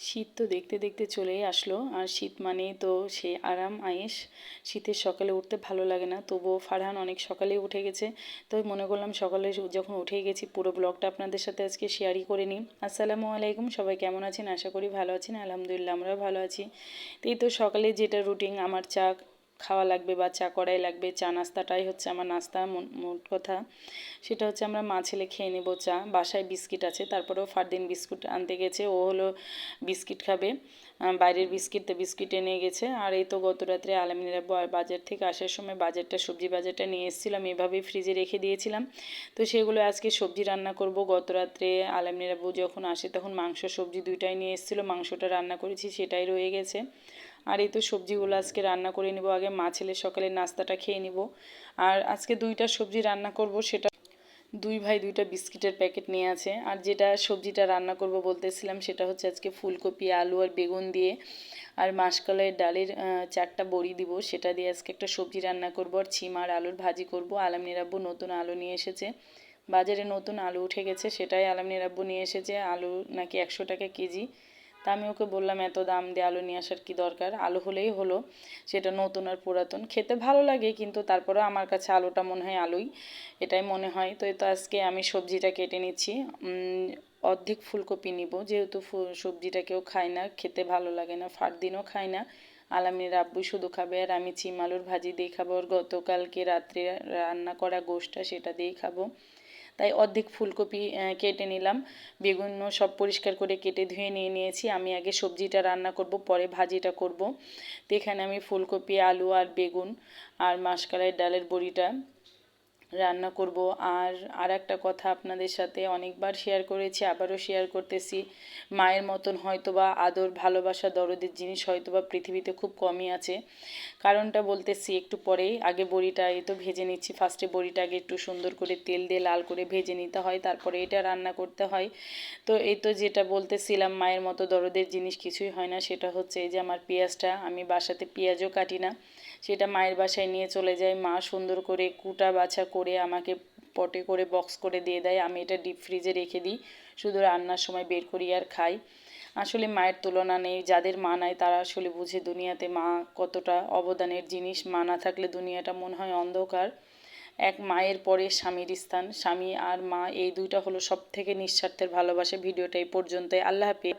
শীত তো দেখতে দেখতে চলেই আসলো। আর শীত মানেই তো সে আরাম আয়েস শীতের সকালে উঠতে ভালো লাগে না। তবুও ফারহান অনেক সকালে উঠে গেছে। তো মনে করলাম সকালে যখন উঠে গেছি, পুরো ব্লগটা আপনাদের সাথে আজকে শেয়ারই করে নিই। আসসালামু আলাইকুম, সবাই কেমন আছেন? আশা করি ভালো আছেন। আলহামদুলিল্লাহ, আমরাও ভালো আছি। এই তো সকালে যেটা রুটিন আমার চা খাওয়া লাগবে বা চা করাই লাগবে, চা নাস্তাটাই হচ্ছে আমার নাস্তা মোট কথা। সেটা হচ্ছে আমরা মা ছেলে খেয়ে নেব চা। বাসায় বিস্কিট আছে, তারপরেও ফারদিন বিস্কুট আনতে গেছে, ও হলো বিস্কিট খাবে। বাইরের বিস্কিট তো বিস্কিট এনে গেছে। আর এই তো গত রাত্রে আলমিরা বাজার থেকে আসার সময় বাজারটা, সবজি বাজারটা নিয়ে এসেছিলাম, এভাবেই ফ্রিজে রেখে দিয়েছিলাম। তো সেগুলো আজকে সবজি রান্না করব। গত রাত্রে আলমিরা বউ যখন আসে তখন মাংস, সবজি দুইটাই নিয়ে এসেছিল, মাংসটা রান্না করেছি সেটাই রয়ে গেছে। আর এই তো সবজিগুলো আজকে রান্না করে নিব। আগে মা ছেলে সকালে নাস্তাটা খেয়ে নিব। আর আজকে দুইটা সবজি রান্না করব, সেটা দুই ভাই দুইটা বিস্কিটের প্যাকেট নিয়ে আছে। আর যেটা সবজিটা রান্না করব বলতেছিলাম, সেটা হচ্ছে আজকে ফুলকপি, আলু আর বেগুন দিয়ে। আর মাসকলাইয়ের ডালের চারটা বড়ি দিব, সেটা দিয়ে আজকে একটা সবজি রান্না করব। আর ছিম আর আলুর ভাজি করব। আলাম নিরাব্বু নতুন আলু নিয়ে এসেছে। বাজারে নতুন আলু উঠে গেছে, সেটাই আলাম নিরাব্বু নিয়ে এসেছে। আলু নাকি একশো টাকা কেজি। তা আমি ওকে বললাম, এত দাম দিয়ে আলু নিয়ে আসার কী দরকার? আলু হলেই হলো, সেটা নতুন আর পুরাতন। খেতে ভালো লাগে, কিন্তু তারপরেও আমার কাছে আলুটা মনে হয় আলুই, এটাই মনে হয়। তো তো আজকে আমি সবজিটা কেটে নিচ্ছি। অর্ধেক ফুলকপি নিব, যেহেতু সবজিটা কেউ খায় না, খেতে ভালো লাগে না ফার দিনও খায় না। আলামির আব্বু শুধু খাবে, আর আমি চিম আলুর ভাজি দিয়ে খাব। আর গতকালকে রাত্রে রান্না করা গোষ্ঠটা সেটা দিয়েই খাব। তাই অর্ধেক ফুলকপি কেটে নিলাম। বেগুনও সব পরিষ্কার করে কেটে ধুয়ে নিয়ে নিয়েছি। আমি আগে সবজিটা রান্না করব, পরে ভাজিটা করব। তো এখানে আমি ফুলকপি, আলু আর বেগুন আর মাসকলাই ডালের বড়িটা রান্না করব। আর আর একটা কথা আপনাদের সাথে অনেকবার শেয়ার করেছি, আবারও শেয়ার করতেছি। মায়ের মতন হয়তো বা আদর, ভালোবাসা, দরদের জিনিস হয়তো বা পৃথিবীতে খুব কমই আছে। কারণটা বলতেছি একটু পরেই, আগে বড়িটা এই তো ভেজে নিচ্ছি। ফার্স্টে বড়িটা আগে একটু সুন্দর করে তেল দিয়ে লাল করে ভেজে নিতে হয়, তারপরে এটা রান্না করতে হয়। তো এই তো যেটা বলতেছিলাম, মায়ের মতো দরদের জিনিস কিছুই হয় না। সেটা হচ্ছে এই যে আমার পেঁয়াজটা, আমি বাসাতে পেঁয়াজও কাটি না। সেটা মায়ের বাসায় নিয়ে চলে যায় মা সুন্দর করে কুটা বাছা করে আমাকে পটে করে বক্স করে দিয়ে দেয়। আমি এটা ডিপ ফ্রিজে রেখে দিই। শুধু রান্নার সময় বের করি আর খাই। আসলে মায়ের তুলনা নেই। যাদের মা নাই, তারা আসলে বুঝে দুনিয়াতে মা কতটা অবদানের জিনিস। মা না থাকলে দুনিয়াটা মনে হয় অন্ধকার। এক মায়ের পরে স্বামীর স্থান। স্বামী আর মা, এই দুইটা হলো সব থেকে নিঃস্বার্থের ভালোবাসে। ভিডিওটা এই পর্যন্তই। আল্লাহ হাফিজ।